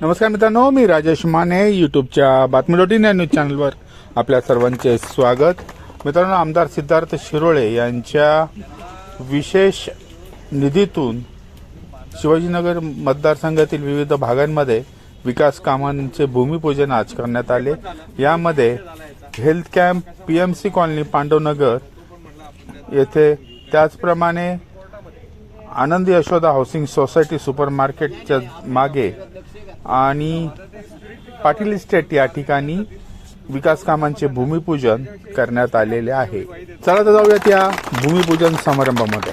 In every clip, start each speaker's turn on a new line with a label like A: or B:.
A: नमस्कार मित्रांनो मी राजेश माने यूट्यूबच्या बातमी डॉट या न्यूज चॅनलवर आपल्या सर्वांचे स्वागत. मित्रांनो आमदार सिद्धार्थ शिरोळे यांच्या विशेष निधीतून शिवाजीनगर मतदारसंघातील विविध भागांमध्ये विकास कामांचे भूमिपूजन आज करण्यात आले. यामध्ये health camp P M C colony Pandavnagar येथे त्याचप्रमाणे आनंदी यशोदा हाऊसिंग सोसायटी सुपर मार्केटच्या मागे आणि पाटील इस्टेट या ठिकाणी विकास कामांचे भूमिपूजन करण्यात आलेले आहे. चला तर जाऊयात या भूमिपूजन समारंभामध्ये.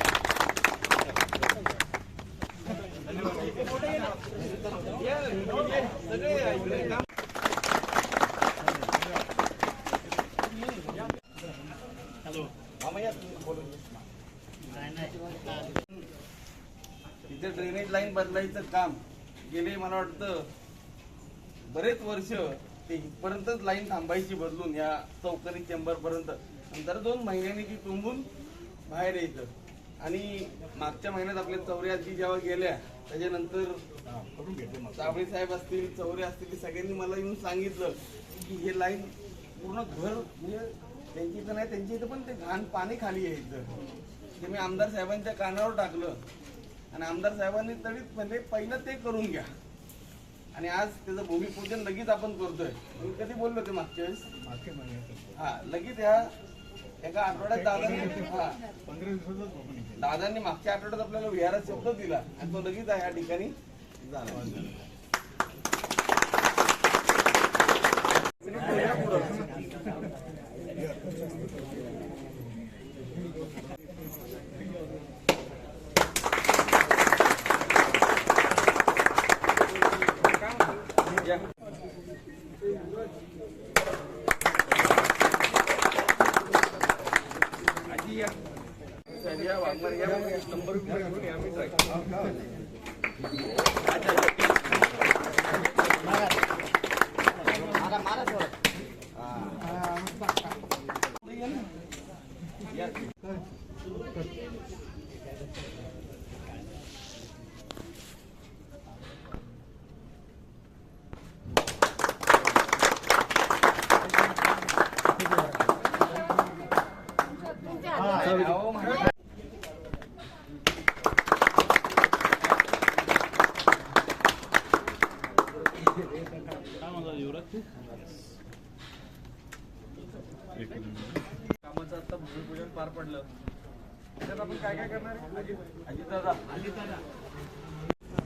B: ड्रेनेज लाईन बदलायचं काम. गेले मला वाटतं बरेच वर्ष ते इथपर्यंतच लाईन थांबायची बदलून या चौकरी चेंबर पर्यंत नंतर दोन महिन्यांनी ती तुंबून बाहेर यायचं. आणि मागच्या महिन्यात आपल्या चौरे आजी जेव्हा गेल्या त्याच्यानंतर साबळे साहेब असतील चौरे असतील सगळ्यांनी मला येऊन सांगितलं की हे लाईन पूर्ण घर म्हणजे त्यांची इथं नाही त्यांच्या इथं पण ते घाण पाणी खाली यायचं. ते मी आमदार साहेबांच्या कानावर टाकलं. आणि आमदार साहेबांनी तरी म्हणजे पहिलं ते करून घ्या. आणि आज त्याचं भूमिपूजन लगेच आपण करतोय. मी कधी बोललो ते मागच्या वेळेस? हा लगेच या एका आठवड्यात दादांनी हा. दादांनी मागच्या आठवड्यात आपल्याला विहारात शब्द दिला आणि तो लगेच या ठिकाणी झाला. या वाघमारे या नंबर घेऊन या मी कामाचं आता भूमिपूजन पार पडलं आपण काय काय करणार आहे? अजित. दादा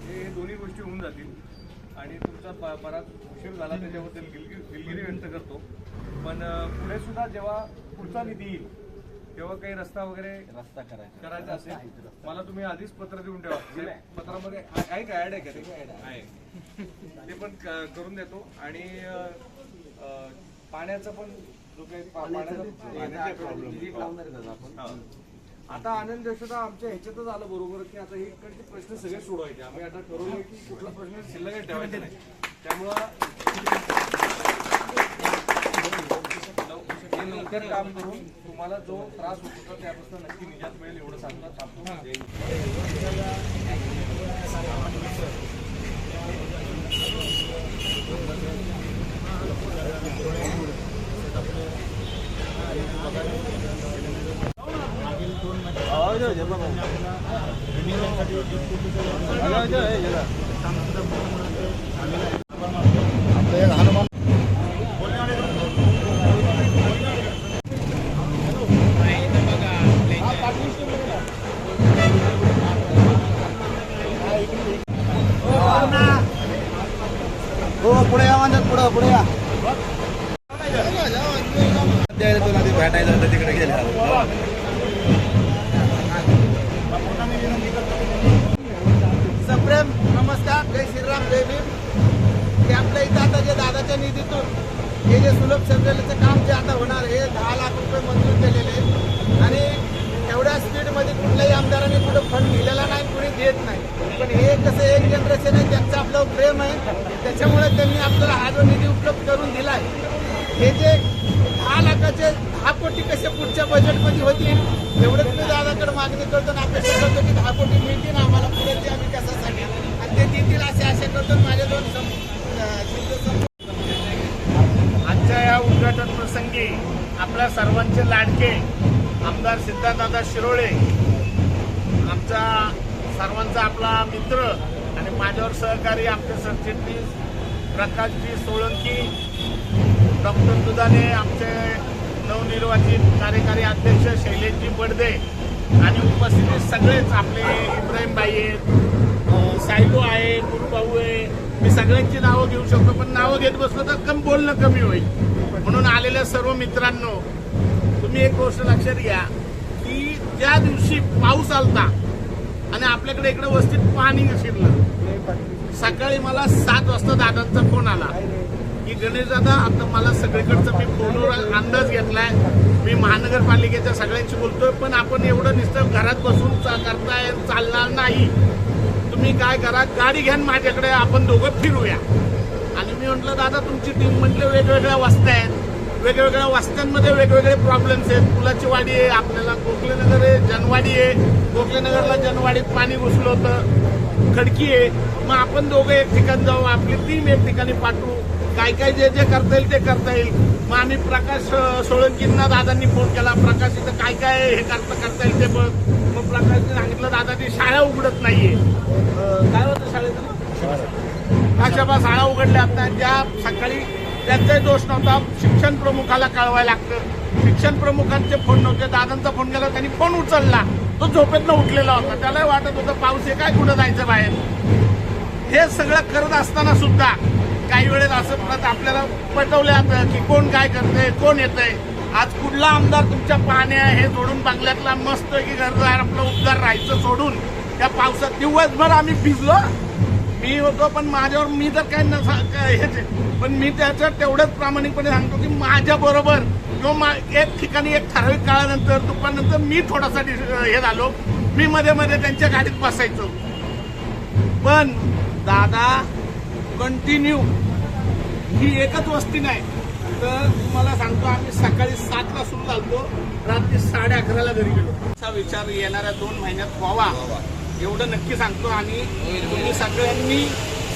B: हे दोन्ही गोष्टी होऊन जातील. आणि तुमचा बराच उशीर झाला त्याच्याबद्दल दिलगिरी दिलगिरी व्यक्त करतो. पण पुढे सुद्धा जेव्हा पुढचा निधी येईल तेव्हा काही रस्ता वगैरे
C: रस्ता करायचा.
B: करायचा असेल मला तुम्ही आधीच पत्र देऊन ठेवा. पत्रामध्ये आहे आहे का ऍड आहे का ते? आहे. ते पण करून देतो. आणि पाण्याचं पण जो काही पाण्याचा प्रॉब्लेम आता आनंद यशोदा आमच्या ह्याच्यातच आलं बरोबर की आता इकडचे प्रश्न सगळे सोडवायचे. आम्ही आता ठरवलं की कुठला प्रश्न शिल्लक ठेवायचा नाही. त्यामुळं लवकर काम करून तुम्हाला जो त्रास होत होता त्यापासून नक्की निजात मिळेल एवढं सांगता थांबतो जय हिंद.
C: हो पुढे या म्हणतात पुढं पुढे या. द्यायला तुला ते भेटायला होतं तिकडे गेले
D: सप्रेम नमस्कार जय श्रीराम जय भीम. हे आपल्या इथं आता जे दादाच्या निधीतून हे जे सुलभ शौचालयाचं काम जे आता होणार हे दहा लाख रुपये मंजूर केलेले आणि एवढ्या स्पीडमध्ये कुठल्याही आमदारांनी कुठं फंड दिलेला नाही कुणी देत नाही. पण हे कसं एक जनरेशन आहे त्यांचं आपलं प्रेम आहे. त्याच्यामुळे त्यांनी आपल्याला हा जो निधी उपलब्ध करून दिला हे जे दहा लाखाचे दहा कोटी कसे पुढच्या बजेटमध्ये होतील एवढंच मी दादाकडे मागणी करतो आणि अपेक्षा करतो की दहा कोटी मिळतील आम्हाला पुढे ते पुढच्या विकासासाठी आणि ते देतील असे असे करतो माझ्या दोन आजच्या या उद्घाटन प्रसंगी
E: आपल्या सर्वांचे लाडके आमदार सिद्धार्थदादा शिरोळे आमचा सर्वांचा आपला मित्र आणि माझ्यावर सहकारी आमचे सरचिटणीस प्रकाशजी सोळंकी डॉक्टर दुधाने आमचे नवनिर्वाचित कार्यकारी अध्यक्ष शैलेशजी बडदे आणि उपस्थित सगळेच आपले इब्राहिमबाई आहेत अं, आहे गुरुभाऊ आहे. मी सगळ्यांची नावं घेऊ शकतो पण नावं घेत बसलो तर कम बोलणं कमी होईल. म्हणून आलेल्या सर्व मित्रांनो तुम्ही एक गोष्ट लक्षात घ्या की ज्या दिवशी पाऊस आलता आणि आपल्याकडे इकडे वस्तीत पाणी शिरलं सकाळी मला सात वाजता दादांचा फोन आला की गणेश दादा आता मला सगळीकडचं मी फोनवर अंदाज घेतलाय. मी महानगरपालिकेच्या सगळ्यांशी बोलतोय पण आपण एवढं नुसतं घरात बसून करताय चालणार नाही. तुम्ही काय करा गाडी घ्या माझ्याकडे आपण दोघं फिरूया. आणि मी म्हटलं दादा तुमची टीम म्हटलं वेगवेगळ्या वस्त्या आहेत. वेगवेगळ्या वस्त्यांमध्ये वेगवेगळे प्रॉब्लेम्स आहेत. पुलाची वाडी आहे आपल्याला गोखलेनगर आहे जनवाडी आहे. गोखलेनगरला जनवाडीत पाणी घुसलं होतं. खडकी आहे. मग आपण दोघं एक ठिकाणी जाऊ आपली टीम एक ठिकाणी पाठवू. काय काय जे जे करता येईल ते करता येईल. मग आम्ही प्रकाश सोळंकींना दादांनी फोन केला. प्रकाश इथं काय काय हे करता करता येईल ते बघ. मग प्रकाशने सांगितलं दादा ती शाळा उघडत नाहीये. काय होतं शाळेचं अशा शाळा उघडल्या आता. ज्या सकाळी त्यांचाही दोष नव्हता. शिक्षण प्रमुखाला कळवायला लागतं. शिक्षण प्रमुखांचे फोन नव्हते. दादांचा फोन केला त्यांनी फोन उचलला. तो झोपेतनं उठलेला होता. त्यालाही वाटत होतं पाऊस आहे काय? कुठं जायचं बाहेर? हे सगळं करत असताना सुद्धा काही वेळेस असं म्हणत आपल्याला पटवलं जातं की कोण काय करतंय कोण येतंय. आज कुठला आमदार तुमच्या पाहण्या हे सोडून बंगल्यातला मस्त की घरदार आपलं उपदार राहायचं सोडून त्या पावसात दिवसभर आम्ही भिजलो. मी होतो पण माझ्यावर मी तर काय नसा हेच पण मी त्याचं तेवढंच प्रामाणिकपणे सांगतो की माझ्या तो मा- एक ठिकाणी एक ठराविक काळानंतर दुपारनंतर मी थोडासा हे झालो. मी मध्ये मध्ये त्यांच्या गाडीत बसायचो. पण दादा कंटिन्यू ही एकच वस्ती नाही. तर तुम्हाला सांगतो आम्ही सकाळी सातला सुरू झालतो. रात्री साडे अकराला घरी गेलो. असा विचार येणाऱ्या दोन महिन्यात व्हावा. एवढं नक्की सांगतो. आणि तुम्ही सगळ्यांनी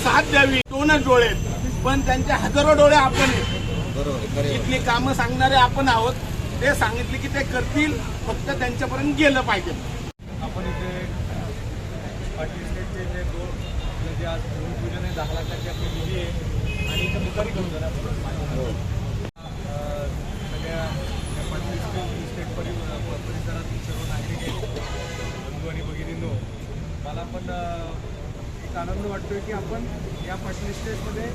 E: साथ द्यावी. दोनच डोळे पण त्यांचे हजारो डोळे आपण इथली कामं सांगणारे आपण आहोत. ते सांगितले की ते करतील फक्त त्यांच्यापर्यंत गेलं पाहिजे.
C: आपण इथे पाटील स्टेटचे जे दोन जे आज भूमिपूजन आहे दहा लाखाची आपली निधी आहे. आणि इथं मुखारी करून जाणार सगळ्या या पाटील स्टेट स्टेट परि परिसरातील सर्व नागरिक आहेत. बंधू आणि भगिनींनो मला पण एक आनंद वाटतोय की आपण या पाटील स्टेटमध्ये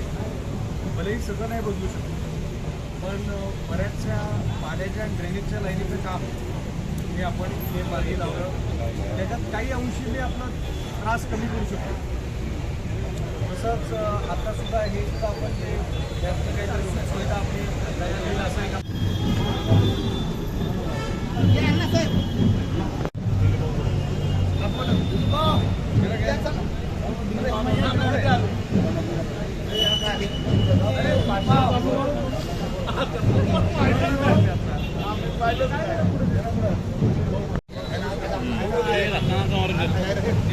C: भलेही सगळं नाही बदलू शकतो पण बऱ्याचशा पाण्याच्या ड्रेनेजच्या लाईनीचं काम हे आपण हे मागे लावलं. त्याच्यात काही अंशीने आपला त्रास कमी करू शकतो. तसंच आत्तासुद्धा हे सुद्धा आपण जे जास्त काहीतरी सुविधा आपली आपल्याला देईल असं
D: का?